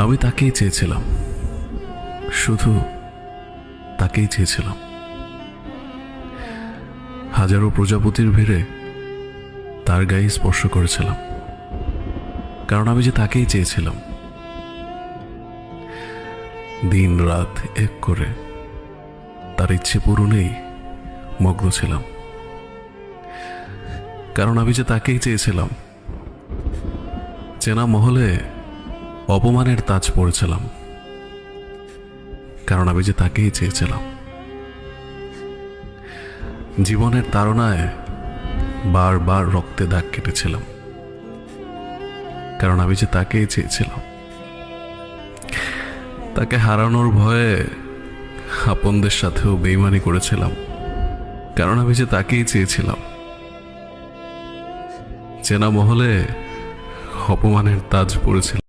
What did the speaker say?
আমি তাকেই চেয়েছিলাম। শুধু তাকেই চেয়েছিলাম। হাজারো প্রজাপতির ভিড়ে তার গায়ে স্পর্শ করেছিলাম। কারণ আমি যে তাকেই চেয়েছিলাম। দিন রাত এক করে তার ইচ্ছে পূরণেই মগ্ন ছিলাম। কারণ আমি যে তাকেই চেয়েছিলাম, চেনা মহলে অপমানের তাজ পড়েছিলাম। কারণ আমি যে তাকেই চেয়েছিলাম। জীবনের তাড়নায় বারবার রক্তে দাগ কেটেছিলাম। কারণ আমি যে তাকেই চেয়েছিলাম। তাকে হারানোর ভয়ে আপনদের সাথেও বেইমানি করেছিলাম। কারণ আমি যে তাকেই চেয়েছিলাম। চেনা মহলে অপমানের তাজ পড়েছিল।